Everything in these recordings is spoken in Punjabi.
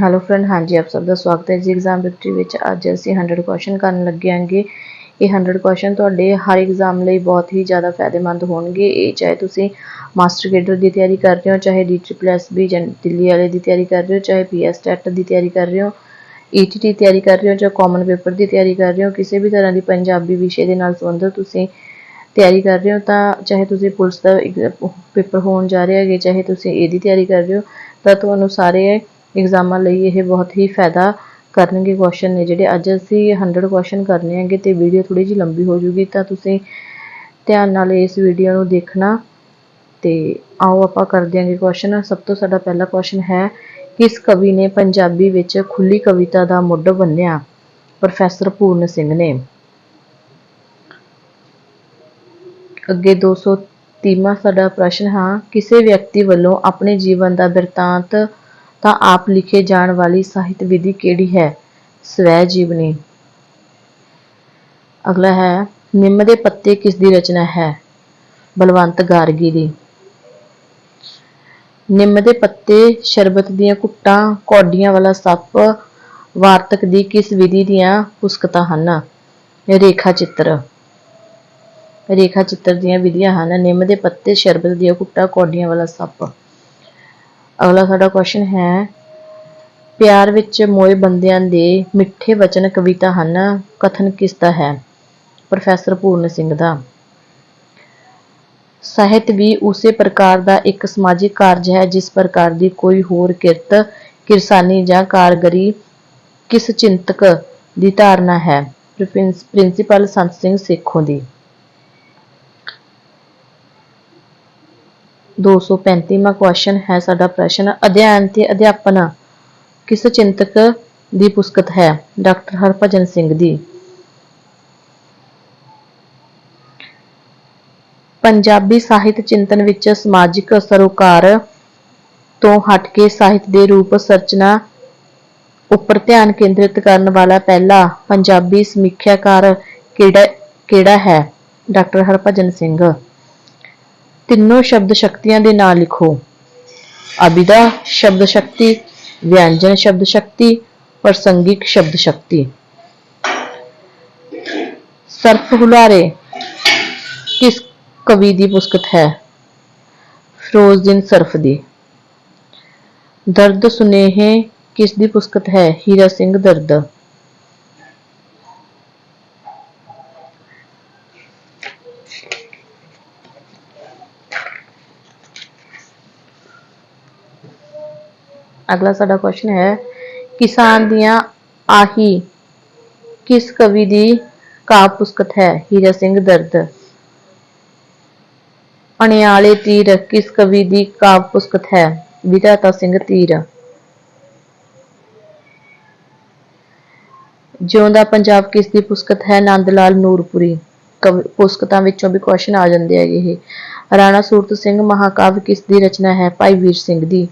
ਹੈਲੋ ਫਰੈਂਡ ਹਾਂਜੀ, ਆਪ ਸਭ ਦਾ ਸਵਾਗਤ ਹੈ ਜੀ ਐਗਜ਼ਾਮ ਵਿਕਟਰੀ ਵਿੱਚ। ਅੱਜ ਅਸੀਂ 100 ਕੁਐਸਚਨ ਕਰਨ ਲੱਗੇ ਹਾਂਗੇ। ਇਹ 100 ਕੁਐਸਚਨ ਤੁਹਾਡੇ ਹਰ ਐਗਜ਼ਾਮ ਲਈ ਬਹੁਤ ਹੀ ਜ਼ਿਆਦਾ ਫਾਇਦੇਮੰਦ ਹੋਣਗੇ। ਇਹ ਚਾਹੇ ਤੁਸੀਂ ਮਾਸਟਰ ਕੇਡਰ ਦੀ ਤਿਆਰੀ ਕਰ ਰਹੇ ਹੋ, ਚਾਹੇ ਡੀ ਜਾਂ ਦਿੱਲੀ ਵਾਲੇ ਦੀ ਤਿਆਰੀ ਕਰ ਰਹੇ ਹੋ, ਚਾਹੇ ਪੀਐਸ ਟੈਟ ਦੀ ਤਿਆਰੀ ਕਰ ਰਹੇ ਹੋ ਈਟੀਟੀ ਤਿਆਰੀ ਕਰ ਰਹੇ ਹੋ ਜਾਂ ਕਾਮਨ ਪੇਪਰ ਦੀ ਤਿਆਰੀ ਕਰ ਰਹੇ ਹੋ, ਕਿਸੇ ਵੀ ਤਰ੍ਹਾਂ ਦੀ ਪੰਜਾਬੀ ਵਿਸ਼ੇ ਦੇ ਨਾਲ ਸੰਬੰਧਿਤ ਤੁਸੀਂ ਤਿਆਰੀ ਕਰ ਰਹੇ ਹੋ, ਤਾਂ ਚਾਹੇ ਤੁਸੀਂ ਪੁਲਿਸ ਦਾ ਪੇਪਰ ਹੋਣ ਜਾ ਰਿਹਾ ਹੈ ਚਾਹੇ ਤੁਸੀਂ ਇਹਦੀ ਤਿਆਰੀ ਕਰ ਰਹੇ ਹੋ, ਤਾਂ ਤੁਹਾਨੂੰ ਸਾਰੇ ਐਗਜ਼ਾਮਾਂ ਲਈ ਇਹ ਬਹੁਤ ਹੀ ਫਾਇਦਾ ਕਰਨਗੇ ਕੁਐਸਚਨ ਨੇ। ਜਿਹੜੇ ਅੱਜ ਅਸੀਂ 100 ਕੁਐਸਚਨ ਕਰਨੇ ਹੈਗੇ ਤੇ ਵੀਡੀਓ ਥੋੜੀ ਜਿਹੀ ਲੰਬੀ ਹੋ ਜੂਗੀ, ਤਾਂ ਤੁਸੀਂ ਧਿਆਨ ਨਾਲ ਇਸ ਵੀਡੀਓ ਨੂੰ ਦੇਖਣਾ ਤੇ ਆਓ ਆਪਾਂ ਕਰਦੇ ਹਾਂਗੇ ਕੁਐਸਚਨ ਸਭ ਤੋਂ ਸਾਡਾ ਪਹਿਲਾ ਕੁਐਸਚਨ ਹੈ, ਕਿਸ ਕਵੀ ਨੇ ਪੰਜਾਬੀ ਵਿੱਚ ਖੁੱਲੀ ਕਵਿਤਾ ਦਾ ਮੁੱਢ ਬੰਨਿਆ? ਪ੍ਰੋਫੈਸਰ ਪੂਰਨ ਸਿੰਘ ਨੇ। ਅੱਗੇ 230ਵਾਂ ਸਾਡਾ ਪ੍ਰਸ਼ਨ, ਹਾਂ, ਕਿਸੇ ਵਿਅਕਤੀ ਵੱਲੋਂ ਆਪਣੇ ਜੀਵਨ ਦਾ ਬਿਰਤਾਂਤ ਤਾਂ ਆਪ ਲਿਖੇ ਜਾਣ ਵਾਲੀ ਸਾਹਿਤ ਵਿਧੀ ਕਿਹੜੀ ਹੈ? ਸਵੈ ਜੀਵਨੀ। ਅਗਲਾ ਹੈ, ਨਿੰਮ ਦੇ ਪੱਤੇ ਕਿਸ ਦੀ ਰਚਨਾ ਹੈ? ਬਲਵੰਤ ਗਾਰਗੀ ਦੀ। ਨਿੰਮ ਦੇ ਪੱਤੇ ਸ਼ਰਬਤ ਦੀਆਂ ਕੁੱਟਾਂ ਕੌਡੀਆਂ ਵਾਲਾ ਸੱਪ, ਵਾਰਤਕ ਦੀ ਕਿਸ ਵਿਧੀ ਦੀਆਂ ਪੁਸਤਕਾਂ ਹਨ? ਰੇਖਾ ਚਿੱਤਰ। ਰੇਖਾ ਚਿੱਤਰ ਦੀਆਂ ਵਿਧੀਆਂ ਹਨ। ਨਿੰਮ ਦੇ ਪੱਤੇ, ਸ਼ਰਬਤ ਦੀਆਂ ਕੁੱਟਾਂ ਕੌਡੀਆਂ ਵਾਲਾ ਸੱਪ। ਅਗਲਾ ਸਾਡਾ ਕੁਐਸਚਨ ਹੈ, ਪਿਆਰ ਵਿੱਚ ਮੋਏ ਬੰਦਿਆਂ ਦੇ ਮਿੱਠੇ ਵਚਨ ਕਵਿਤਾ ਹਨ, ਕਥਨ ਕਿਸ ਦਾ ਹੈ? ਪ੍ਰੋਫੈਸਰ ਪੂਰਨ ਸਿੰਘ ਦਾ। ਸਾਹਿਤ ਵੀ ਉਸੇ ਪ੍ਰਕਾਰ ਦਾ ਇੱਕ ਸਮਾਜਿਕ ਕਾਰਜ ਹੈ, ਜਿਸ ਪ੍ਰਕਾਰ ਦੀ ਕੋਈ ਹੋਰ ਕਿਰਤ, ਕਿਰਸਾਨੀ ਜਾਂ ਕਾਰਗਰੀ ਕਿਸ ਚਿੰਤਕ ਦੀ ਧਾਰਨਾ ਹੈ। ਪ੍ਰਿੰਸੀਪਲ ਸੰਤ ਸਿੰਘ ਸੇਖੋਂ ਦੀ। 235ਵਾਂ ਕੁਐਸਚਨ ਹੈ ਸਾਡਾ ਪ੍ਰਸ਼ਨ। ਅਧਿਐਨ ਤੇ ਅਧਿਆਪਨ, ਕਿਸ ਚਿੰਤਕ ਦੀ ਪੁਸਤਕ ਹੈ? ਡਾਕਟਰ ਹਰਭਜਨ ਸਿੰਘ ਦੀ। ਪੰਜਾਬੀ ਸਾਹਿਤ ਚਿੰਤਨ ਵਿੱਚ ਸਮਾਜਿਕ ਸਰੋਕਾਰ ਤੋਂ ਹਟ ਕੇ ਸਾਹਿਤ ਦੇ ਰੂਪ ਸਰਚਨਾ ਉੱਪਰ ਧਿਆਨ ਕੇਂਦਰਿਤ ਕਰਨ ਵਾਲਾ ਪਹਿਲਾ ਪੰਜਾਬੀ ਸਮੀਖਿਆਕਾਰ ਕਿਹੜਾ ਕਿਹੜਾ ਹੈ? ਡਾਕਟਰ ਹਰਭਜਨ ਸਿੰਘ। ਤਿੰਨੋਂ ਸ਼ਬਦ ਸ਼ਕਤੀਆਂ ਦੇ ਨਾਂ ਲਿਖੋ। ਅਬਿਦਾ ਸ਼ਬਦ ਸ਼ਕਤੀ, ਵਿਅੰਜਨ ਸ਼ਬਦ ਸ਼ਕਤੀ, ਪ੍ਰਸੰਗਿਕ ਸ਼ਬਦ ਸ਼ਕਤੀ। ਸਰਫ ਹੁਲਾਰੇ, ਕਿਸ ਕਵੀ ਦੀ ਪੁਸਤਕ ਹੈ? ਫਿਰੋਜ਼ਦੀਨ ਸਰਫ ਦੀ। ਦਰਦ ਸੁਨੇਹੇ ਕਿਸ ਦੀ ਪੁਸਤਕ ਹੈ? ਹੀਰਾ ਸਿੰਘ ਦਰਦ। ਅਗਲਾ ਸਾਡਾ ਕੁਐਸਚਨ ਹੈ, ਕਿਸਾਨ ਦੀਆਂ ਆਹੀ ਕਿਸ ਕਵੀ ਦੀ ਕਾਵਿ ਪੁਸਤਕ ਹੈ? ਹੀਰਾ ਸਿੰਘ ਦਰਦ। ਅਣਿਆਲੇ ਤੀਰ ਕਿਸ ਕਵੀ ਦੀ ਕਾਵਿ ਪੁਸਤਕ ਹੈ? ਵਿਧਾਤਾ ਸਿੰਘ ਤੀਰ। ਜਿਉਂਦਾ ਪੰਜਾਬ ਕਿਸ ਦੀ ਪੁਸਤਕ ਹੈ? ਨੰਦ ਲਾਲ ਨੂਰਪੁਰੀ ਪੁਸਤਕਾਂ ਵਿੱਚੋਂ ਵੀ ਕੁਐਸਚਨ ਆ ਜਾਂਦੇ ਹੈਗੇ ਇਹ। ਰਾਣਾ ਸੂਰਤ ਸਿੰਘ ਮਹਾਕਾਵ ਕਿਸ ਦੀ ਰਚਨਾ ਹੈ? ਭਾਈ ਵੀਰ ਸਿੰਘ ਦੀ।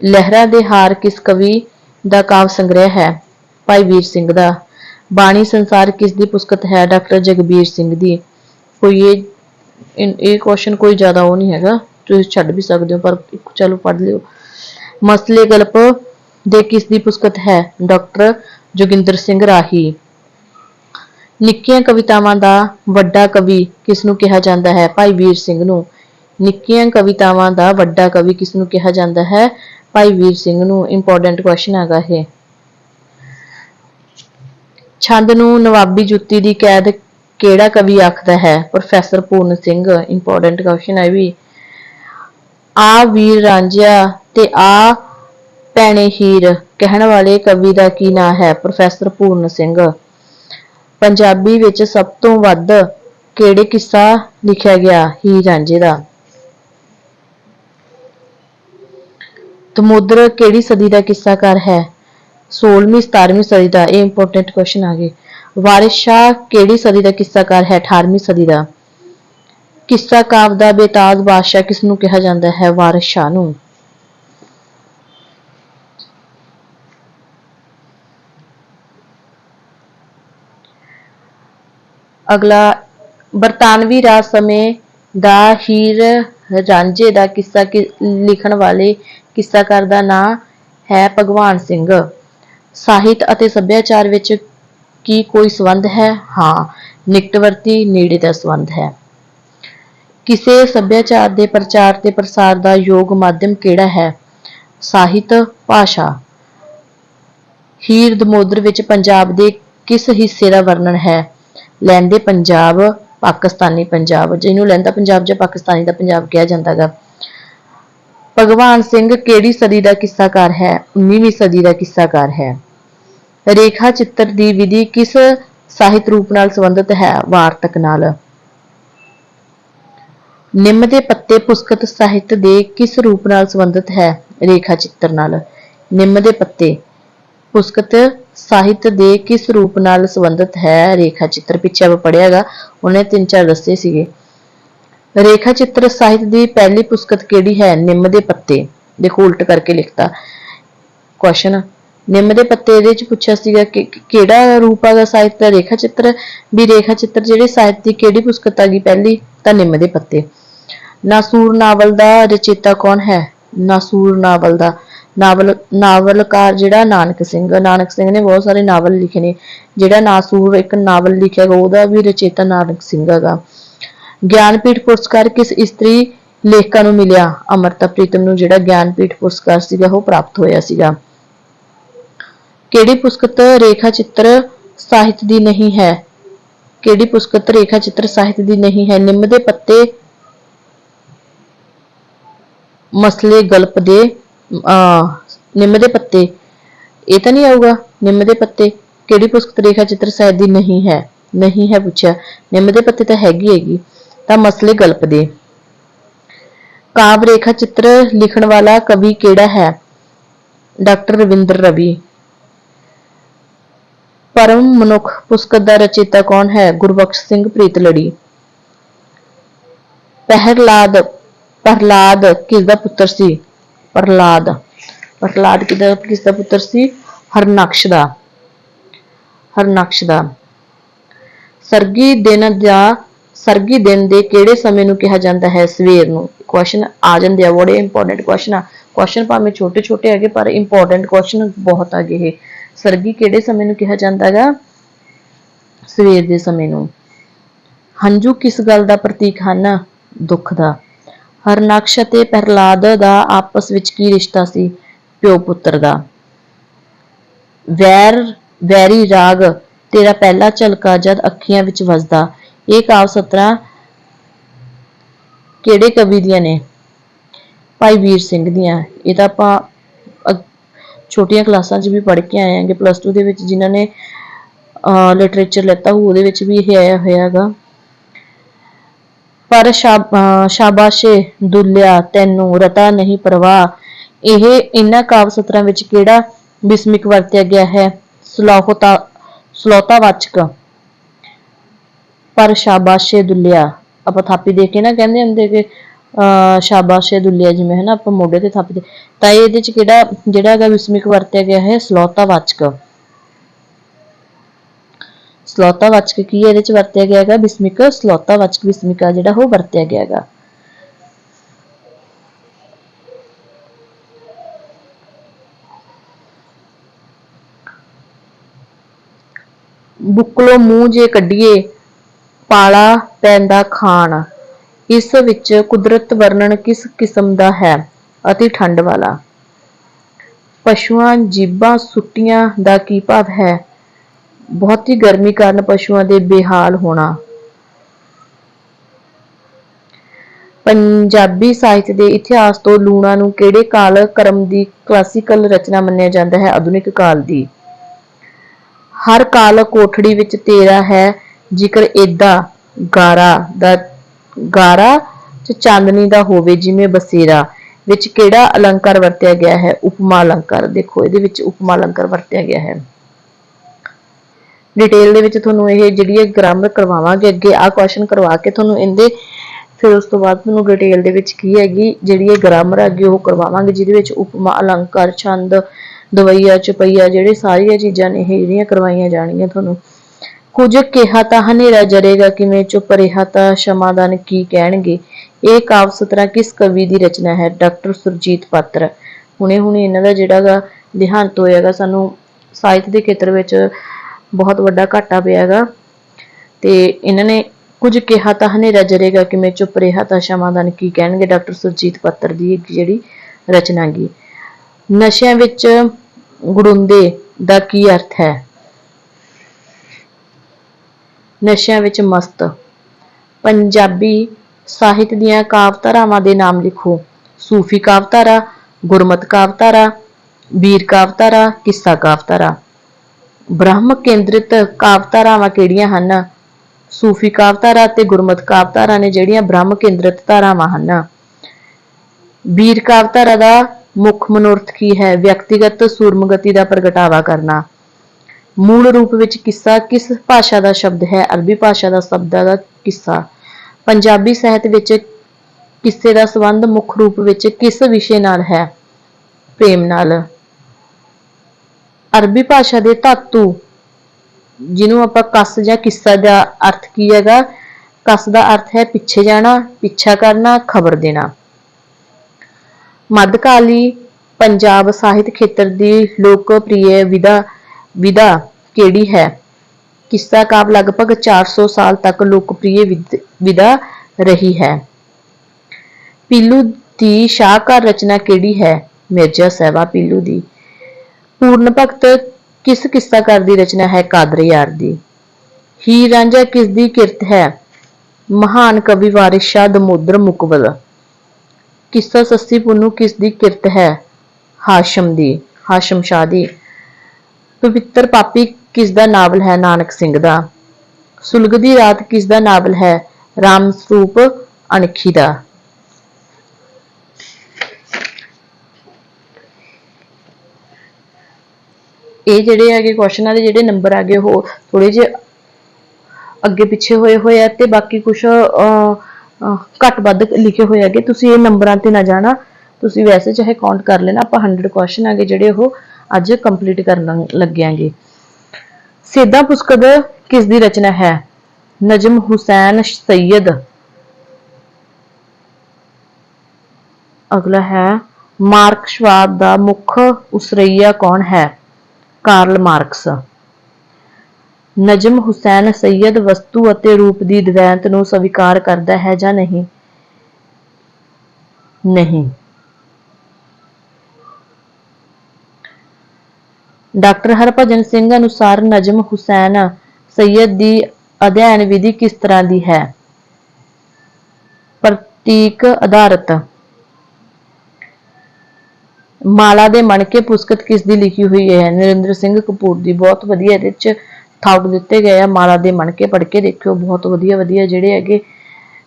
ਲਹਿਰਾ ਦੇ ਹਾਰ ਕਿਸ ਕਵੀ ਦਾ ਕਾਵ ਸੰਗ੍ਰਹਿ ਹੈ? ਭਾਈ ਵੀਰ ਸਿੰਘ ਦਾ। ਬਾਣੀ ਸੰਸਾਰ ਕਿਸ ਦੀ ਪੁਸਤਕ ਹੈ? ਡਾਕਟਰ ਜਗਬੀਰ ਸਿੰਘ ਦੀ। ਕੋਈ ਇਹ ਇਹ ਕੁਐਸਚਨ ਕੋਈ ਜ਼ਿਆਦਾ ਉਹ ਨਹੀਂ ਹੈਗਾ। ਤੁਸੀਂ ਛੱਡ ਵੀ ਸਕਦੇ ਹੋ, ਪਰ ਚਲੋ ਪੜ੍ਹ ਲਿਓ। ਮਸਲੇ ਗਲਪ ਦੇ ਕਿਸ ਦੀ ਪੁਸਤਕ ਹੈ? ਡਾਕਟਰ ਜੋਗਿੰਦਰ ਸਿੰਘ ਰਾਹੀ। ਨਿੱਕੀਆਂ ਕਵਿਤਾਵਾਂ ਦਾ ਵੱਡਾ ਕਵੀ ਕਿਸ ਨੂੰ ਕਿਹਾ ਜਾਂਦਾ ਹੈ? ਭਾਈ ਵੀਰ ਸਿੰਘ ਨੂੰ। ਨਿੱਕੀਆਂ ਕਵਿਤਾਵਾਂ ਦਾ ਵੱਡਾ ਕਵੀ ਕਿਸ ਨੂੰ ਕਿਹਾ ਜਾਂਦਾ ਹੈ? ਭਾਈ ਵੀਰ ਸਿੰਘ ਨੂੰ ਇੰਪੋਰਟੈਂਟ ਕੁਐਸਚਨ ਹੈਗਾ ਇਹ। ਛੰਦ ਨੂੰ ਨਵਾਬੀ ਜੁੱਤੀ ਦੀ ਕੈਦ ਕਿਹੜਾ ਕਵੀ ਆਖਦਾ ਹੈ? Professor Puran Singh important question ਹੈ ਵੀ। ਆ ਵੀਰ ਰਾਂਝਿਆ ਤੇ ਆ ਭੈਣੇ ਹੀਰ, ਕਹਿਣ ਵਾਲੇ ਕਵੀ ਦਾ ਕੀ ਨਾਂ ਹੈ? ਪ੍ਰੋਫੈਸਰ ਪੂਰਨ ਸਿੰਘ। ਪੰਜਾਬੀ ਵਿੱਚ ਸਭ ਤੋਂ ਵੱਧ ਕਿਹੜੇ ਕਿੱਸਾ ਲਿਖਿਆ ਗਿਆ? ਹੀਰ ਰਾਂਝੇ ਦਾ। ਤਮੁਦਰ ਕਿਹੜੀ ਸਦੀ ਦਾ ਕਿੱਸਾਕਾਰ ਹੈ? 16ਵੀਂ 17ਵੀਂ ਸਦੀ ਦਾ, ਇਹ ਇੰਪੋਰਟੈਂਟ ਕੁਐਸਚਨ ਆ ਗਏ। ਵਾਰਿਸ ਸ਼ਾਹ ਕਿਹੜੀ ਸਦੀ ਦਾ ਕਿੱਸਾਕਾਰ ਹੈ? 18ਵੀਂ ਸਦੀ ਦਾ। ਕਿੱਸਾ ਕਾਵ ਦਾ ਬੇਤਾਜ ਬਾਦਸ਼ਾਹ ਕਿਸ ਨੂੰ ਕਿਹਾ ਜਾਂਦਾ ਹੈ? ਵਾਰਿਸ ਸ਼ਾਹ ਨੂੰ। ਅਗਲਾ, ਬਰਤਾਨਵੀ ਰਾਜ ਸਮੇਂ ਦਾ ਹੀਰ ਰਾਂਝੇ ਦਾ ਕਿੱਸਾ ਲਿਖਣ ਵਾਲੇ ਕਿੱਸਾਕਾਰ ਦਾ ਨਾਂ ਹੈ ਭਗਵਾਨ ਸਿੰਘ। ਸਾਹਿਤ ਅਤੇ ਸੱਭਿਆਚਾਰ ਵਿੱਚ ਕੀ ਕੋਈ ਸੰਬੰਧ ਹੈ? ਹਾਂ, ਨਿਕਟਵਰਤੀ ਨੇੜੇ ਦਾ ਸੰਬੰਧ ਹੈ। ਕਿਸੇ ਸੱਭਿਆਚਾਰ ਦੇ ਪ੍ਰਚਾਰ ਤੇ ਪ੍ਰਸਾਰ ਦਾ ਯੋਗ ਮਾਧਿਅਮ ਕਿਹੜਾ ਹੈ? ਸਾਹਿਤ, ਭਾਸ਼ਾ। ਹੀਰ ਦਮੋਦਰ ਵਿੱਚ ਪੰਜਾਬ ਦੇ ਕਿਸ ਹਿੱਸੇ ਦਾ ਵਰਣਨ ਹੈ? ਲੈਂਦੇ ਪੰਜਾਬ ਪਾਕਿਸਤਾਨੀ ਪੰਜਾਬ, ਜਿਹਨੂੰ ਲੈਂਦਾ ਪੰਜਾਬ ਜਾਂ ਪਾਕਿਸਤਾਨੀ ਦਾ ਪੰਜਾਬ ਕਿਹਾ ਜਾਂਦਾ ਗਾ ਭਗਵਾਨ ਸਿੰਘ ਕਿਹੜੀ ਸਦੀ ਦਾ ਕਿੱਸਾਕਾਰ ਹੈ? 19ਵੀਂ ਸਦੀ ਦਾ ਕਿੱਸਾਕਾਰ ਹੈ। ਰੇਖਾ ਚਿੱਤਰ ਦੀ ਵਿਧੀ ਕਿਸ ਸਾਹਿਤ ਰੂਪ ਨਾਲ ਸੰਬੰਧਿਤ ਹੈ? ਵਾਰਤਕ ਨਾਲ। ਨਿੰਮ ਦੇ ਪੱਤੇ ਪੁਸਤਕ ਸਾਹਿਤ ਦੇ ਕਿਸ ਰੂਪ ਨਾਲ ਸੰਬੰਧਿਤ ਹੈ? ਰੇਖਾ ਚਿੱਤਰ ਨਾਲ। ਨਿੰਮ ਦੇ ਪੱਤੇ ਪੁਸਤਕ ਸਾਹਿਤ ਦੇ ਕਿਸ ਰੂਪ ਨਾਲ ਸੰਬੰਧਿਤ ਹੈ? ਰੇਖਾ ਚਿੱਤਰ ਪਿੱਛੇ ਆਪਾਂ ਪੜਿਆਗਾ ਉਹਨੇ ਤਿੰਨ ਚਾਰ ਦੱਸੇ ਸੀਗੇ। ਰੇਖਾ ਚਿੱਤਰ ਸਾਹਿਤ ਦੀ ਪਹਿਲੀ ਪੁਸਤਕ ਕਿਹੜੀ ਹੈ? ਨਿੰਮ ਦੇ ਪੱਤੇ। ਦੇਖੋ, ਉਲਟ ਕਰਕੇ ਲਿਖਤਾ। ਕੁਐਸਚਨ ਨਿੰਮ ਦੇ ਪੱਤੇ ਇਹਦੇ ਚ ਪੁੱਛਿਆ ਸੀਗਾ ਕਿ ਕਿਹੜਾ ਰੂਪ ਹੈਗਾ ਸਾਹਿਤ ਦਾ? ਰੇਖਾ ਚਿੱਤਰ ਵੀ ਰੇਖਾ ਚਿੱਤਰ ਜਿਹੜੇ ਸਾਹਿਤ ਦੀ ਕਿਹੜੀ ਪੁਸਤਕ ਹੈਗੀ ਪਹਿਲੀ? ਤਾਂ ਨਿੰਮ ਦੇ ਪੱਤੇ। ਨਾਸੂਰ ਨਾਵਲ ਦਾ ਰਚੇਤਾ ਕੌਣ ਹੈ? ਨਾਸੂਰ ਨਾਵਲ ਦਾ। ਨਾਵਲ, ਨਾਵਲਕਾਰ ਜਿਹੜਾ ਨਾਨਕ ਸਿੰਘ ਨਾਨਕ ਸਿੰਘ ਨੇ ਬਹੁਤ ਸਾਰੇ ਨਾਵਲ ਲਿਖੇ ਨੇ, ਜਿਹੜਾ ਨਾਸੂਰ ਇੱਕ ਨਾਵਲ ਲਿਖਿਆ ਉਹਦਾ ਵੀ ਰਚੇਤਾ ਨਾਨਕ ਸਿੰਘ ਹੈਗਾ। ਗਿਆਨਪੀਠ ਪੁਰਸਕਾਰ ਕਿਸ ਇਸਤਰੀ ਲੇਖਕਾਂ ਨੂੰ ਮਿਲਿਆ? ਅਮਰਤਾ ਪ੍ਰੀਤਮ ਨੂੰ ਜਿਹੜਾ ਗਿਆਨਪੀਠ ਪੁਰਸਕਾਰ ਸੀਗਾ, ਉਹ ਪ੍ਰਾਪਤ ਹੋਇਆ ਸੀਗਾ। ਕਿਹੜੀ ਪੁਸਤਕ ਰੇਖਾ ਚਿੱਤਰ ਸਾਹਿਤ ਦੀ ਨਹੀਂ ਹੈ? ਕਿਹੜੀ ਪੁਸਤਕ ਰੇਖਾ ਚਿੱਤਰ ਸਾਹਿਤ ਦੀ ਨਹੀਂ ਹੈ? ਨਿੰਮ ਦੇ ਪੱਤੇ, ਮਸਲੇ, ਗਲਪ ਦੇ ਨਿੰਮ ਦੇ ਪੱਤੇ। ਇਹ ਤਾਂ ਨਹੀਂ ਆਊਗਾ, ਨਿੰਮ ਦੇ ਪੱਤੇ। ਕਿਹੜੀ ਪੁਸਤਕ ਰੇਖਾ ਚਿੱਤਰ ਸਾਹਿਤ ਦੀ ਨਹੀਂ ਹੈ? ਨਹੀਂ ਹੈ ਪੁੱਛਿਆ। ਨਿੰਮ ਦੇ ਪੱਤੇ ਤਾਂ ਹੈਗੀ ਹੈਗੀ, ਤਾਂ ਮਸਲੇ ਗਲਪ ਦੇ। ਕਾਵ ਰੇਖਾ ਚਿੱਤਰ ਲਿਖਣ ਵਾਲਾ ਕਵੀ ਕਿਹੜਾ ਹੈ? ਡਾਕਟਰ ਰਵਿੰਦਰ ਰਵੀ। ਪਰਮ ਮਨੁੱਖ ਪੁਸਤਕ ਦਾ ਰਚੇਤਾ ਕੌਣ ਹੈ? ਗੁਰਬਖਸ਼ ਸਿੰਘ ਪ੍ਰੀਤਲੜੀ। ਪਹਿਰਲਾਦ, ਪ੍ਰਹਲਾਦ ਕਿਸ ਦਾ ਪੁੱਤਰ ਸੀ? ਪ੍ਰਹਲਾਦ। ਪ੍ਰਹਲਾਦ ਕਿਹਦਾ, ਕਿਸ ਦਾ ਪੁੱਤਰ ਸੀ? ਹਰਨਕਸ਼ ਦਾ। ਹਰਨਕਸ਼ ਦਾ। ਸਰਗੀ ਦਿਨ ਜਾਂ ਸਰਗੀ ਦਿਨ ਦੇ ਕਿਹੜੇ ਸਮੇਂ ਨੂੰ ਕਿਹਾ ਜਾਂਦਾ ਹੈ? ਸਵੇਰ ਨੂੰ। ਕੁਐਸਚਨ ਆ ਜਾਂਦੇ ਆ ਬੜੇ ਇੰਪੋਰਟੈਂਟ ਕੁਐਸਚਨ ਆ। ਕੁਐਸਚਨ ਭਾਵੇਂ ਛੋਟੇ ਛੋਟੇ ਹੈਗੇ, ਪਰ ਇੰਪੋਰਟੈਂਟ ਕੁਐਸਚਨ ਬਹੁਤ ਹੈਗੇ ਇਹ ਸਰਗੀ ਕਿਹੜੇ ਸਮੇਂ ਨੂੰ ਕਿਹਾ ਜਾਂਦਾ ਹੈਗਾ? ਸਵੇਰ ਦੇ ਸਮੇਂ ਨੂੰ। ਹੰਝੂ ਕਿਸ ਗੱਲ ਦਾ ਪ੍ਰਤੀਕ ਹਨ? ਦੁੱਖ ਦਾ। ਹਰਨਕਸ਼ ਅਤੇ ਪ੍ਰਹਲਾਦ ਦਾ ਆਪਸ ਵਿੱਚ ਕੀ ਰਿਸ਼ਤਾ ਸੀ? ਪਿਓ ਪੁੱਤਰ ਦਾ। ਵੈਰ, ਵੈਰੀ ਰਾਗ, ਤੇਰਾ ਪਹਿਲਾ ਝਲਕਾ ਜਦ ਅੱਖੀਆਂ ਵਿੱਚ ਵਸਦਾ। ਇਹ ਕਾਵ ਸਤਰਾਂ ਕਿਹੜੇ ਕਵੀ ਦੀਆਂ ਨੇ? ਭਾਈ ਵੀਰ ਸਿੰਘ ਦੀਆਂ। ਇਹ ਤਾਂ ਆਪਾਂ ਛੋਟੀਆਂ ਕਲਾਸਾਂ 'ਚ ਵੀ ਪੜ੍ਹ ਕੇ ਆਏ ਆਂਗੇ ਪਲੱਸ 2 ਦੇ ਵਿੱਚ ਜਿਨ੍ਹਾਂ ਨੇ ਲਿਟਰੇਚਰ ਲੈਤਾ ਹੋਊ ਉਹਦੇ ਵਿੱਚ ਵੀ ਇਹ ਆਇਆ ਹੋਇਆ ਹੈਗਾ ਪਰ ਸ਼ਾਬ- ਸ਼ਾਬਾਸ਼ੇ, ਦੁੱਲਿਆ, ਤੈਨੂੰ ਰਤਾ ਨਹੀਂ ਪਰਵਾਹ। ਇਹ ਇਹਨਾਂ ਕਾਵ ਸਤਰਾਂ ਵਿੱਚ ਕਿਹੜਾ ਬਿਸਮਿਕ ਵਰਤਿਆ ਗਿਆ ਹੈ? ਸਲੋਹਤਾ ਸਲੋਤਾਵਾਚਕ ਪਰ ਸ਼ਾਬਾਸ਼ੇ, ਦੁੱਲਿਆ। ਆਪਾਂ ਥਾਪੀ ਦੇ ਕੇ ਨਾ ਕਹਿੰਦੇ ਹੁੰਦੇ ਕਿ, ਅਹ ਸ਼ਾਬਾਸ਼ੇ, ਦੁੱਲਿਆ ਜਿਵੇਂ ਹੈ ਨਾ ਆਪਾਂ ਮੋਢੇ ਤੇ ਥਾਪੀ ਦੇ ਤਾਂ ਇਹਦੇ ਚ ਕਿਹੜਾ ਜਿਹੜਾ ਹੈਗਾ ਵਿਸਮਿਕ ਵਰਤਿਆ ਗਿਆ ਹੈ? ਸਲੋਤਾਵਾਚਕ ਸਲੋਤਾਵਾਚਕ ਕੀ ਹੈ? ਇਹਦੇ ਚ ਵਰਤਿਆ ਗਿਆ ਹੈਗਾ ਬਿਸਮਿਕ ਸਲੋਤਾਵਾਚਕ ਵਾਚਕ ਬਿਸਮਿਕਾ ਜਿਹੜਾ ਉਹ ਵਰਤਿਆ ਗਿਆ ਹੈਗਾ। ਬੁੱਕਲੋ ਮੂੰਹ ਜੇ ਕੱਢੀਏ, ਪਾਲਾ ਪੈਂਦਾ ਖਾਣ। ਇਸ ਵਿੱਚ ਕੁਦਰਤ ਵਰਣਨ ਕਿਸ ਕਿਸਮ ਦਾ ਹੈ? ਅਤੀ ਠੰਡ ਵਾਲਾ। ਪਸ਼ੂਆਂ, ਜੀਬਾਂ ਸੁੱਟੀਆਂ ਦਾ ਕੀ ਭਾਵ ਹੈ? ਬਹੁਤੀ ਗਰਮੀ ਕਾਰਨ ਪਸ਼ੂਆਂ ਦੇ ਬੇਹਾਲ ਹੋਣਾ। ਪੰਜਾਬੀ ਸਾਹਿਤ ਦੇ ਇਤਿਹਾਸ ਤੋਂ ਲੂਣਾ ਨੂੰ ਕਿਹੜੇ ਕਾਲ ਕਰਮ ਦੀ ਕਲਾਸੀਕਲ ਰਚਨਾ ਮੰਨਿਆ ਜਾਂਦਾ ਹੈ? ਆਧੁਨਿਕ ਕਾਲ ਦੀ। ਹਰ ਕਾਲ ਕੋਠੜੀ ਵਿੱਚ ਤੇਰਾ ਹੈ, ਜ਼ਿਕਰ ਏਦਾ ਗਾਰਾ ਦਾ, ਗਾਰਾ ਚ ਚਾਂਦਨੀ ਦਾ ਹੋਵੇ, ਜਿਵੇਂ ਬਸੇਰਾ, ਵਿੱਚ ਕਿਹੜਾ ਅਲੰਕਾਰ ਵਰਤਿਆ ਗਿਆ ਹੈ? ਉਪਮਾ ਅਲੰਕਾਰ। ਦੇਖੋ, ਇਹਦੇ ਵਿੱਚ ਉਪਮਾ ਅਲੰਕਾਰ ਵਰਤਿਆ ਗਿਆ ਹੈ। ਡਿਟੇਲ ਦੇ ਵਿੱਚ ਤੁਹਾਨੂੰ ਇਹ ਜਿਹੜੀ ਹੈ ਗ੍ਰਾਮਰ ਕਰਵਾਵਾਂਗੇ, ਅੱਗੇ ਆਹ ਕੁਐਸਚਨ ਕਰਵਾ ਕੇ ਤੁਹਾਨੂੰ ਇਹਦੇ, ਫਿਰ ਉਸ ਤੋਂ ਬਾਅਦ ਤੁਹਾਨੂੰ ਡਿਟੇਲ ਦੇ ਵਿੱਚ ਕੀ ਹੈਗੀ, ਜਿਹੜੀ ਇਹ ਗ੍ਰਾਮਰ ਅੱਗੇ ਉਹ ਕਰਵਾਵਾਂਗੇ, ਜਿਹਦੇ ਵਿੱਚ ਉਪਮਾ, ਅਲੰਕਾਰ, ਛੰਦ, ਦਵਈਆ, ਚਪਈਆ, ਜਿਹੜੇ ਸਾਰੀਆਂ ਚੀਜ਼ਾਂ ਨੇ, ਇਹ ਜਿਹੜੀਆਂ ਕਰਵਾਈਆਂ ਜਾਣਗੀਆਂ ਤੁਹਾਨੂੰ। ਕੁਝ ਕਿਹਾ ਤਾਂ ਹਨੇਰਾ ਜਰੇਗਾ, ਕਿਵੇਂ ਚੁੱਪ ਰਿਹਾ ਤਾਂ ਸ਼ਮਾਦਾਨ ਕੀ ਕਹਿਣਗੇ? ਇਹ ਕਾਵ ਸਤਰਾ ਕਿਸ ਕਵੀ ਦੀ ਰਚਨਾ ਹੈ? ਡਾਕਟਰ ਸੁਰਜੀਤ ਪਾਤਰ। ਹੁਣੇ ਹੁਣੇ ਇਹਨਾਂ ਦਾ ਜਿਹੜਾ ਗਾ, ਦੇਹਾਂਤ ਹੋਇਆਗਾ, ਸਾਨੂੰ ਸਾਹਿਤ ਦੇ ਖੇਤਰ ਵਿੱਚ ਬਹੁਤ ਵੱਡਾ ਘਾਟਾ ਪਿਆਗਾ ਤੇ ਇਹਨਾਂ ਨੇ ਕੁਝ ਕਿਹਾ ਤਾਂ ਹਨੇਰਾ ਜਰੇਗਾ ਕਿ ਮੈਂ ਚੁੱਪ ਰਿਹਾ ਤਾਂ ਸ਼ਮਾਦਾਨ ਕੀ ਕਹਿਣਗੇ। ਡਾਕਟਰ ਸੁਰਜੀਤ ਪੱਤਰ ਦੀ ਜਿਹੜੀ ਰਚਨਾ ਗੀ ਨਸ਼ਿਆਂ ਵਿੱਚ ਗੁੜੁੰਦੇ ਦਾ ਕੀ ਅਰਥ ਹੈ? ਨਸ਼ਿਆਂ ਵਿੱਚ ਮਸਤ। ਪੰਜਾਬੀ ਸਾਹਿਤ ਦੀਆਂ ਕਾਵਧਾਰਾਵਾਂ ਦੇ ਨਾਮ ਲਿਖੋ। ਸੂਫੀ ਕਾਵਧਾਰਾ ਗੁਰਮਤ ਕਾਵਧਾਰਾ ਵੀਰ ਕਾਵਧਾਰਾ ਕਿੱਸਾ ਕਾਵਧਾਰਾ ਬ੍ਰਹਮ ਕੇਂਦਰਿਤ ਕਾਵਧਾਰਾਵਾਂ ਕਿਹੜੀਆਂ ਹਨ? ਸੂਫੀ ਕਾਵਧਾਰਾ ਤੇ ਗੁਰਮਤ ਕਾਵਧਾਰਾ ਨੇ ਜਿਹੜੀਆਂ ਬ੍ਰਹਮ ਕੇਂਦਰਿਤ ਧਾਰਾਵਾਂ ਹਨ। ਵੀਰ ਕਾਵਧਾਰਾ ਦਾ ਮੁੱਖ ਮਨੋਰਥ ਕੀ ਹੈ? ਵਿਅਕਤੀਗਤ ਸੂਰਮਗਤੀ ਦਾ ਪ੍ਰਗਟਾਵਾ ਕਰਨਾ। ਮੂਲ ਰੂਪ ਵਿੱਚ ਕਿੱਸਾ ਕਿਸ ਭਾਸ਼ਾ ਦਾ ਸ਼ਬਦ ਹੈ? ਅਰਬੀ ਭਾਸ਼ਾ ਦਾ ਸ਼ਬਦ ਦਾ ਕਿੱਸਾ। ਪੰਜਾਬੀ ਸਾਹਿਤ ਵਿੱਚ ਕਿੱਸੇ ਦਾ ਸੰਬੰਧ ਮੁੱਖ ਰੂਪ ਵਿੱਚ ਕਿਸ ਵਿਸ਼ੇ ਨਾਲ ਹੈ? ਪ੍ਰੇਮ ਨਾਲ। ਅਰਬੀ ਭਾਸ਼ਾ ਦੇ ਧਾਤੂ, ਜਿਹਨੂੰ ਆਪਾਂ ਕਸ ਜਾਂ ਕਿੱਸਾ ਦਾ ਅਰਥ ਕੀ ਹੈਗਾ? ਕਸ ਦਾ ਅਰਥ ਹੈ ਪਿੱਛੇ ਜਾਣਾ, ਪਿੱਛਾ ਕਰਨਾ, ਖਬਰ ਦੇਣਾ। ਮੱਧਕਾਲੀ ਪੰਜਾਬ ਸਾਹਿਤ ਖੇਤਰ ਦੀ ਲੋਕਪ੍ਰਿਯ ਵਿਧਾ ਵਿਧਾ ਕਿਹੜੀ ਹੈ? ਕਿੱਸਾ ਕਾਵ ਲਗਭਗ 400 ਸਾਲ ਤੱਕ ਲੋਕਪ੍ਰਿਯ ਵਿਧ- ਵਿਧਾ ਰਹੀ ਹੈ। ਪੀਲੂ ਦੀ ਸ਼ਾਹਕਾਰ ਰਚਨਾ ਕਿਹੜੀ ਹੈ? ਮਿਰਜ਼ਾ ਸਾਹਿਬਾ ਪੀਲੂ ਦੀ। ਪੂਰਨ ਭਗਤ ਕਿਸ ਕਿੱਸਾ ਕਿੱਸਾਕਾਰ ਦੀ ਰਚਨਾ ਹੈ ਕਾਦਰ ਯਾਰ ਦੀ? ਹੀ ਰਾਂਝਾ ਕਿਸ ਦੀ ਕਿਰਤ ਹੈ? ਮਹਾਨ ਕਵੀ ਵਾਰਿਸ ਸ਼ਾਹ ਦਮੋਦਰ ਮੁਕਬਲ। ਕਿੱਸਾ ਸੱਸੀ ਪੁੰਨੂ ਕਿਸ ਦੀ ਕਿਰਤ ਹੈ? ਹਾਸ਼ਮ ਦੀ, ਹਾਸ਼ਮ ਸ਼ਾਹ ਦੀ। ਪਵਿੱਤਰ ਪਾਪੀ ਕਿਸ ਦਾ ਨਾਵਲ ਹੈ ਨਾਨਕ ਸਿੰਘ ਦਾ? ਸੁਲਗਦੀ ਰਾਤ ਕਿਸ ਦਾ ਨਾਵਲ ਹੈ? ਰਾਮ ਸਰੂਪ ਅਣਖੀ ਦਾ। ਇਹ ਜਿਹੜੇ ਹੈਗੇ ਕੁਐਸਚਨਾਂ ਦੇ ਜਿਹੜੇ ਨੰਬਰ ਆਗੇ ਉਹ ਥੋੜੇ ਜਿਹੇ ਅੱਗੇ ਪਿੱਛੇ ਹੋਏ ਹੋਏ ਆ ਤੇ ਬਾਕੀ ਕੁਝ ਘੱਟ ਵੱਧ ਲਿਖੇ ਹੋਏ ਹੈਗੇ। ਤੁਸੀਂ ਇਹ ਨੰਬਰਾਂ ਤੇ ਨਾ ਜਾਣਾ। ਤੁਸੀਂ ਵੈਸੇ ਚਾਹੇ ਕਾਊਂਟ ਕਰ ਲੈਣਾ। ਆਪਾਂ 100 ਕੁਐਸਚਨ ਆਗੇ ਜਿਹੜੇ ਉਹ ਅੱਜ ਕੰਪਲੀਟ ਕਰਨ ਲੱਗਿਆਂਗੇ। ਸੇਦਾ ਪੁਸਕਦ ਕਿਸ ਦੀ ਰਚਨਾ ਹੈ? ਨਜਮ ਹੁਸੈਨ ਸੈਯਦ। ਅਗਲਾ ਹੈ, ਮਾਰਕਸਵਾਦ ਦਾ ਮੁੱਖ ਉਸਰਈਆ ਕੌਣ ਹੈ? Karl Marx. ਨਜਮ ਹੁਸੈਨ ਸੈਯਦ ਵਸਤੂ ਅਤੇ ਰੂਪ ਦੀ ਦਵੈਤ ਨੂੰ ਸਵੀਕਾਰ ਕਰਦਾ ਹੈ ਜਾਂ ਨਹੀਂ? ਨਹੀਂ। ਡਾਕਟਰ ਹਰਭਜਨ ਸਿੰਘ ਅਨੁਸਾਰ ਨਜਮ ਹੁਸੈਨ ਸੈਯਦ ਦੀ ਅਧਿਐਨ ਵਿਧੀ ਕਿਸ ਤਰ੍ਹਾਂ ਦੀ ਹੈ? ਪ੍ਰਤੀਕ ਆਧਾਰਿਤ ਮਾਲਾ ਦੇ ਮਣਕੇ ਪੁਸਤਕ ਕਿਸ ਦੀ ਲਿਖੀ ਹੋਈ ਹੈ? ਨਰਿੰਦਰ ਸਿੰਘ ਕਪੂਰ ਦੀ। ਬਹੁਤ ਵਧੀਆ ਇਹਦੇ ਵਿੱਚ ਥਾਊਟ ਦਿੱਤੇ ਗਏ ਆ। ਮਾਲਾ ਦੇ ਮਣਕੇ ਪੜ੍ਹ ਕੇ ਦੇਖਿਓ। ਬਹੁਤ ਵਧੀਆ ਵਧੀਆ ਜਿਹੜੇ ਹੈਗੇ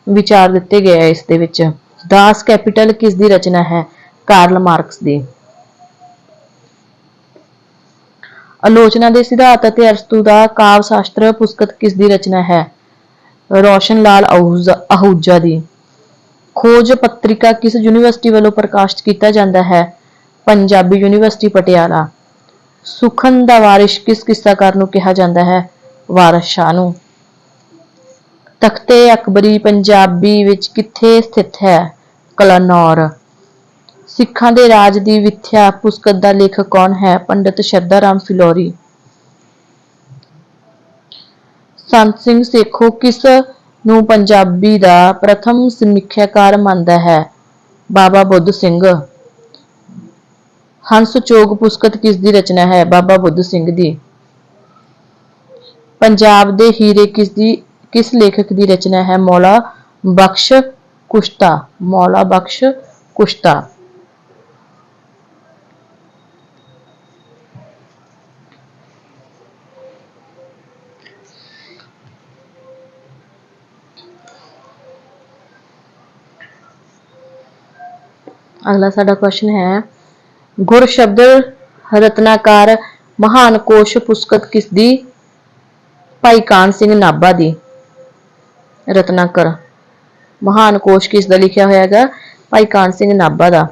ਵਿਚਾਰ ਦਿੱਤੇ ਗਏ ਆ ਇਸ ਦੇ ਵਿੱਚ। ਦਾਸ ਕੈਪੀਟਲ ਕਿਸ ਦੀ ਰਚਨਾ ਹੈ? ਕਾਰਲ ਮਾਰਕਸ ਦੀ। ਆਲੋਚਨਾ ਦੇ ਸਿਧਾਂਤ ਅਤੇ ਅਰਸਤੂ ਦਾ ਕਾਵ ਸ਼ਾਸਤਰ ਪੁਸਤਕ ਕਿਸ ਦੀ ਰਚਨਾ ਹੈ? ਰੋਸ਼ਨ ਲਾਲ ਆਹੂਜਾ ਦੀ। ਖੋਜ ਪੱਤਰਿਕਾ ਕਿਸ ਯੂਨੀਵਰਸਿਟੀ ਵੱਲੋਂ ਪ੍ਰਕਾਸ਼ਿਤ ਕੀਤਾ ਜਾਂਦਾ ਹੈ? ਪੰਜਾਬੀ ਯੂਨੀਵਰਸਿਟੀ ਪਟਿਆਲਾ। ਸੁਖਨ ਦਾ ਵਾਰਿਸ਼ ਕਿਸ ਕਿੱਸਾਕਾਰ ਨੂੰ ਕਿਹਾ ਜਾਂਦਾ ਹੈ? ਵਾਰਿਸ ਸ਼ਾਹ ਨੂੰ। ਤਖਤੇ ਅਕਬਰੀ ਪੰਜਾਬੀ ਵਿੱਚ ਕਿੱਥੇ ਸਥਿਤ ਹੈ? ਕਲਾਨੌਰ। ਸਿੱਖਾਂ ਦੇ ਰਾਜ ਦੀ ਵਿਥਿਆ ਪੁਸਤਕ ਦਾ ਲੇਖਕ ਕੌਣ ਹੈ? ਪੰਡਿਤ ਸ਼ਰਧਾ ਰਾਮ ਫਿਲੋਰੀ। ਸੰਤ ਸਿੰਘ ਸੇਖੋ ਕਿਸ ਨੂੰ ਪੰਜਾਬੀ ਦਾ ਪ੍ਰਥਮ ਸਮੀਖਿਆਕਾਰ ਮੰਨਦਾ ਹੈ? ਬਾਬਾ ਬੁੱਧ ਸਿੰਘ। ਹੰਸ ਚੋਗ ਪੁਸਤਕ ਕਿਸ ਦੀ ਰਚਨਾ ਹੈ? ਬਾਬਾ ਬੁੱਧ ਸਿੰਘ ਦੀ। ਪੰਜਾਬ ਦੇ ਹੀਰੇ ਕਿਸ ਦੀ, ਕਿਸ ਲੇਖਕ ਦੀ ਰਚਨਾ ਹੈ? ਮੌਲਾ ਬਖਸ਼ ਕੁਸ਼ਤਾ, ਮੌਲਾ ਬਖਸ਼ ਕੁਸ਼ਤਾ। ਅਗਲਾ ਸਾਡਾ ਕੁਐਸਚਨ ਹੈ ਗੁਰ ਸ਼ਬਦ ਰਤਨਾਕਾਰ ਮਹਾਨ ਕੋਸ਼ ਪੁਸਤਕ ਕਿਸ ਦੀ? ਭਾਈ ਕਾਨ ਸਿੰਘ ਨਾਭਾ ਦੀ। ਰਤਨਾਕਰ। ਮਹਾਨ ਕੋਸ਼ ਕਿਸ ਦਾ ਲਿਖਿਆ ਹੋਇਆ ਹੈਗਾ? ਭਾਈ ਕਾਨ ਸਿੰਘ ਨਾਭਾ ਦਾ।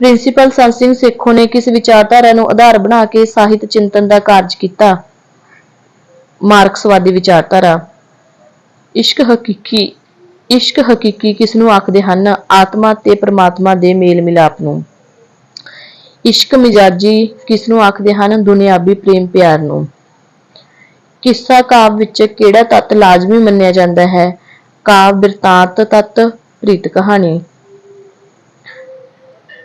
ਪ੍ਰਿੰਸੀਪਲ ਸੰਤ ਸਿੰਘ ਸੇਖੋਂ ਨੇ ਕਿਸ ਵਿਚਾਰਧਾਰਾ ਨੂੰ ਆਧਾਰ ਬਣਾ ਕੇ ਸਾਹਿਤ ਚਿੰਤਨ ਦਾ ਕਾਰਜ ਕੀਤਾ? ਮਾਰਕਸਵਾਦੀ ਵਿਚਾਰਧਾਰਾ। ਇਸ਼ਕ ਹਕੀਕੀ ਇਸ਼ਕ ਹਕੀਕੀ ਕਿਸ ਨੂੰ ਆਖਦੇ ਹਨ? ਆਤਮਾ ਤੇ ਪਰਮਾਤਮਾ ਦੇ ਮੇਲ ਮਿਲਾਪ ਨੂੰ। ਇਸ਼ਕ ਮਿਜਾਜੀ ਕਿਸ ਨੂੰ ਆਖਦੇ ਹਨ? ਦੁਨਿਆਵੀ ਪ੍ਰੇਮ ਪਿਆਰ ਨੂੰ। ਕਿੱਸਾ ਕਾਵ ਵਿੱਚ ਕਿਹੜਾ ਤੱਤ ਲਾਜ਼ਮੀ ਮੰਨਿਆ ਜਾਂਦਾ ਹੈ? ਕਾਵ ਬਿਰਤਾਂਤ ਤੱਤ ਪ੍ਰੀਤ ਕਹਾਣੀ।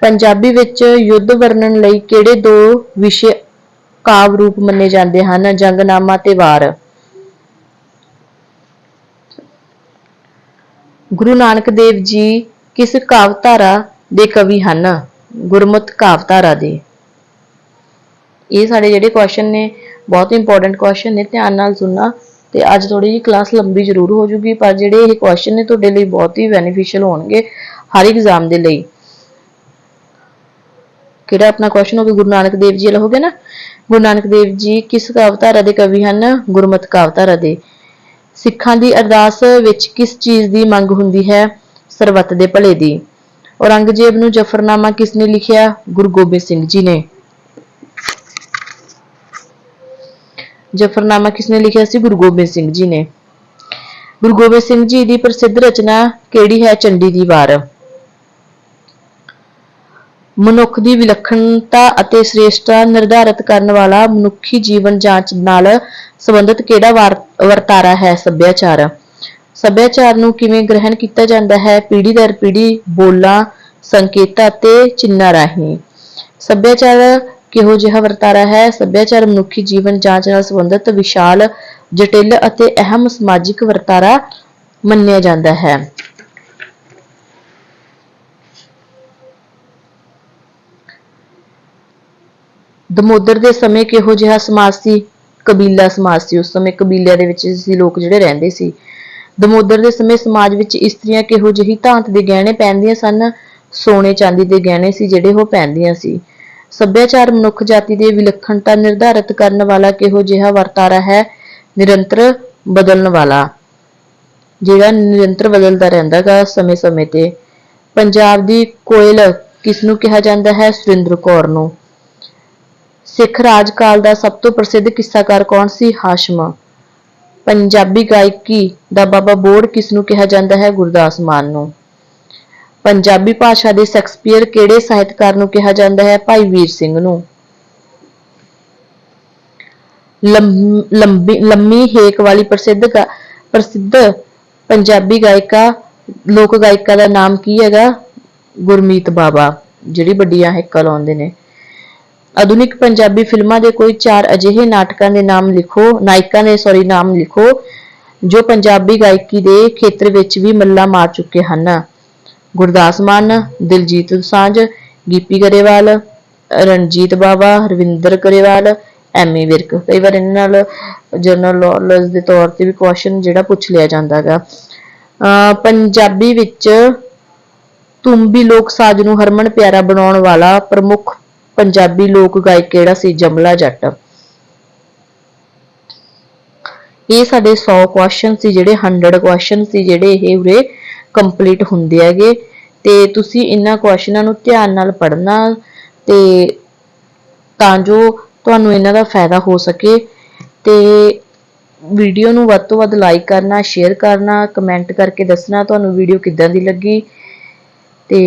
ਪੰਜਾਬੀ ਵਿੱਚ ਯੁੱਧ ਵਰਣਨ ਲਈ ਕਿਹੜੇ ਦੋ ਵਿਸ਼ੇ ਕਾਵ ਰੂਪ ਮੰਨੇ ਜਾਂਦੇ ਹਨ? ਜੰਗਨਾਮਾ ਤੇ ਵਾਰ। ਗੁਰੂ ਨਾਨਕ ਦੇਵ ਜੀ ਕਿਸ ਕਾਵਧਾਰਾ ਦੇ ਕਵੀ ਹਨ? ਗੁਰਮਤ ਕਾਵਧਾਰਾ ਦੇ। ਇਹ ਸਾਡੇ ਜਿਹੜੇ ਕੁਐਸਚਨ ਨੇ, ਬਹੁਤ ਇੰਪੋਰਟੈਂਟ ਕੁਐਸਚਨ ਨੇ, ਧਿਆਨ ਨਾਲ ਸੁਣਨਾ ਤੇ ਅੱਜ ਥੋੜੀ ਜਿਹੀ ਕਲਾਸ ਲੰਬੀ ਜ਼ਰੂਰ ਹੋ ਜੂਗੀ, ਪਰ ਜਿਹੜੇ ਇਹ ਕੁਐਸਚਨ ਨੇ ਤੁਹਾਡੇ ਲਈ ਬਹੁਤ ਹੀ ਬੈਨੀਫੀਸ਼ੀਅਲ ਹੋਣਗੇ ਹਰ ਐਗਜ਼ਾਮ ਦੇ ਲਈ। ਕਿਹੜਾ ਆਪਣਾ ਕੁਐਸਚਨ ਹੋਵੇ ਗੁਰੂ ਨਾਨਕ ਦੇਵ ਜੀ ਵਾਲਾ ਹੋ ਗਿਆ ਨਾ? ਗੁਰੂ ਨਾਨਕ ਦੇਵ ਜੀ ਕਿਸ ਕਾਵਧਾਰਾ ਦੇ ਕਵੀ ਹਨ? ਗੁਰਮਤ ਕਾਵਧਾਰਾ ਦੇ। ਸਿੱਖਾਂ ਦੀ ਅਰਦਾਸ ਵਿੱਚ ਕਿਸ ਚੀਜ਼ ਦੀ ਮੰਗ ਹੁੰਦੀ ਹੈ? ਸਰਬੱਤ ਦੇ ਭਲੇ ਦੀ। ਔਰੰਗਜ਼ੇਬ ਨੂੰ ਜਫਰਨਾਮਾ ਕਿਸ ਨੇ ਲਿਖਿਆ? ਗੁਰੂ ਗੋਬਿੰਦ ਸਿੰਘ ਜੀ ਨੇ। ਜਫਰਨਾਮਾ ਕਿਸ ਨੇ ਲਿਖਿਆ ਸੀ? ਗੁਰੂ ਗੋਬਿੰਦ ਸਿੰਘ ਜੀ ਨੇ। ਗੁਰੂ ਗੋਬਿੰਦ ਸਿੰਘ ਜੀ ਦੀ ਪ੍ਰਸਿੱਧ ਰਚਨਾ ਕਿਹੜੀ ਹੈ? ਚੰਡੀ ਦੀ ਵਾਰ। ਮਨੁੱਖ ਦੀ ਵਿਲੱਖਣਤਾ ਅਤੇ ਸ੍ਰੇਸ਼ਟਤਾ ਨਿਰਧਾਰਤ ਕਰਨ ਵਾਲਾ ਮਨੁੱਖੀ ਜੀਵਨ ਜਾਂਚ ਨਾਲ ਸੰਬੰਧਿਤ ਕਿਹੜਾ ਵਾਰ- ਵਰਤਾਰਾ ਹੈ ਸੱਭਿਆਚਾਰ? ਸੱਭਿਆਚਾਰ ਨੂੰ ਕਿਵੇਂ ਗ੍ਰਹਿਣ ਕੀਤਾ ਜਾਂਦਾ ਹੈ? ਪੀੜ੍ਹੀ ਦਰ ਪੀੜ੍ਹੀ, ਬੋਲਾਂ, ਸੰਕੇਤਾਂ ਤੇ ਚਿੰਨ੍ਹਾਂ ਰਾਹੀਂ। ਸੱਭਿਆਚਾਰ ਕਿਹੋ ਜਿਹਾ ਵਰਤਾਰਾ ਹੈ? ਸੱਭਿਆਚਾਰ ਮਨੁੱਖੀ ਜੀਵਨ ਜਾਂਚ ਨਾਲ ਸੰਬੰਧਿਤ ਵਿਸ਼ਾਲ, ਜਟਿਲ ਅਤੇ ਅਹਿਮ ਸਮਾਜਿਕ ਵਰਤਾਰਾ ਮੰਨਿਆ ਜਾਂਦਾ ਹੈ। ਦਮੋਦਰ ਦੇ ਸਮੇਂ ਕਿਹੋ ਜਿਹਾ ਸਮਾਜ ਸੀ? ਕਬੀਲਾ ਸਮਾਜ ਸੀ, ਉਸ ਸਮੇਂ ਕਬੀਲਿਆਂ ਦੇ ਵਿੱਚ ਸੀ, ਲੋਕ ਜਿਹੜੇ ਰਹਿੰਦੇ ਸੀ। ਦਮੋਦਰ ਦੇ ਸਮੇਂ ਸਮਾਜ ਵਿੱਚ ਇਸਤਰੀਆਂ ਕਿਹੋ ਜਿਹੀ ਧਾਂਤ ਦੇ ਗਹਿਣੇ ਪਹਿਨਦੀਆਂ ਸਨ? ਸੋਨੇ ਚਾਂਦੀ ਦੇ ਗਹਿਣੇ ਸੀ, ਜਿਹੜੇ ਉਹ ਪਹਿਨਦੀਆਂ ਸੀ। ਸੱਭਿਆਚਾਰ ਮਨੁੱਖ ਜਾਤੀ ਦੇ ਵਿਲੱਖਣਤਾ ਨਿਰਧਾਰਤ ਕਰਨ ਵਾਲਾ ਕਿਹੋ ਜਿਹਾ ਵਰਤਾਰਾ ਹੈ? ਨਿਰੰਤਰ ਬਦਲਣ ਵਾਲਾ। ਜਿਹੜਾ ਨਿਰੰਤਰ ਬਦਲਦਾ ਰਹਿੰਦਾ ਗਾ ਸਮੇਂ-ਸਮੇਂ ਤੇ। ਪੰਜਾਬ ਦੀ ਕੋਇਲ ਕਿਸ ਨੂੰ ਕਿਹਾ ਜਾਂਦਾ ਹੈ? ਸੁਰਿੰਦਰ ਕੌਰ ਨੂੰ। ਸਿੱਖ ਰਾਜ ਕਾਲ ਦਾ ਸਭ ਤੋਂ ਪ੍ਰਸਿੱਧ ਕਿੱਸਾਕਾਰ ਕੌਣ ਸੀ? ਹਾਸ਼ਮ। ਪੰਜਾਬੀ ਗਾਇਕੀ ਦਾ ਬਾਬਾ ਬੋੜ ਕਿਸ ਨੂੰ ਕਿਹਾ ਜਾਂਦਾ ਹੈ? ਗੁਰਦਾਸ ਮਾਨ ਨੂੰ। ਪੰਜਾਬੀ ਭਾਸ਼ਾ ਦੇ ਸ਼ੈਕਸਪੀਅਰ ਕਿਹੜੇ ਸਾਹਿਤਕਾਰ ਨੂੰ ਕਿਹਾ ਜਾਂਦਾ ਹੈ? ਭਾਈ ਵੀਰ ਸਿੰਘ ਨੂੰ। ਲੰਮ- ਲੰਬੀ, ਲੰਮੀ ਹੇਕ ਵਾਲੀ ਪ੍ਰਸਿੱਧ ਪ੍ਰਸਿੱਧ ਪੰਜਾਬੀ ਗਾਇਕਾ, ਲੋਕ ਗਾਇਕਾ ਦਾ ਨਾਮ ਕੀ ਹੈਗਾ? ਗੁਰਮੀਤ ਬਾਬਾ। ਜਿਹੜੀ ਵੱਡੀਆਂ ਹੇਕਾਂ ਲਾਉਂਦੇ ਨੇ। ਆਧੁਨਿਕ ਪੰਜਾਬੀ ਫਿਲਮਾਂ ਦੇ ਕੋਈ ਚਾਰ ਅਜਿਹੇ ਨਾਟਕਾਂ ਦੇ ਨਾਮ ਲਿਖੋ, ਨਾਇਕਾਂ ਦੇ ਸੌਰੀ ਨਾਮ ਲਿਖੋ, ਜੋ ਪੰਜਾਬੀ ਗਾਇਕੀ ਦੇ ਖੇਤਰ ਵਿੱਚ ਵੀ ਮੱਲਾ ਮਾਰ ਚੁੱਕੇ ਹਨ। ਗੁਰਦਾਸ ਮਾਨ, ਦਿਲਜੀਤ ਦੋਸਾਂਝ ਗਿੱਪੀ ਗਰੇਵਾਲ, ਰਣਜੀਤ ਬਾਵਾ, ਰਵਿੰਦਰ ਗਰੇਵਾਲ, ਐਮੀ ਵਿਰਕ। ਕਈ ਵਾਰ ਇਹਨਾਂ ਨਾਲ ਜਨਰਲ ਨੌਲੇਜ ਦੇ ਤੌਰ ਤੇ ਵੀ ਕੁਐਸਚਨ ਜਿਹੜਾ ਪੁੱਛ ਲਿਆ ਜਾਂਦਾ ਹੈਗਾ ਅਹ ਪੰਜਾਬੀ ਵਿੱਚ ਤੁੰਬੀ ਲੋਕ ਸਾਜ਼ ਨੂੰ ਹਰਮਨ ਪਿਆਰਾ ਬਣਾਉਣ ਵਾਲਾ ਪ੍ਰਮੁੱਖ ਪੰਜਾਬੀ ਲੋਕ ਗਾਇਕ ਕਿਹੜਾ ਸੀ? ਜਮਲਾ ਜੱਟ। ਇਹ ਸਾਡੇ 100 ਕੁਐਸਚਨ ਸੀ, ਜਿਹੜੇ 100 ਕੁਐਸਚਨ ਸੀ, ਜਿਹੜੇ ਇਹ ਉਰੇ ਕੰਪਲੀਟ ਹੁੰਦੇ ਹੈਗੇ। ਤੇ ਤੁਸੀਂ ਇਹਨਾਂ ਕੁਐਸਚਨਾਂ ਨੂੰ ਧਿਆਨ ਨਾਲ ਪੜ੍ਹਨਾ ਤੇ ਤਾਂ ਜੋ ਤੁਹਾਨੂੰ ਇਹਨਾਂ ਦਾ ਫਾਇਦਾ ਹੋ ਸਕੇ। ਤੇ ਵੀਡੀਓ ਨੂੰ ਵੱਧ ਤੋਂ ਵੱਧ ਲਾਈਕ ਕਰਨਾ ਸ਼ੇਅਰ ਕਰਨਾ ਕਮੈਂਟ ਕਰਕੇ ਦੱਸਣਾ ਤੁਹਾਨੂੰ ਵੀਡੀਓ ਕਿੱਦਾਂ ਦੀ ਲੱਗੀ। ਤੇ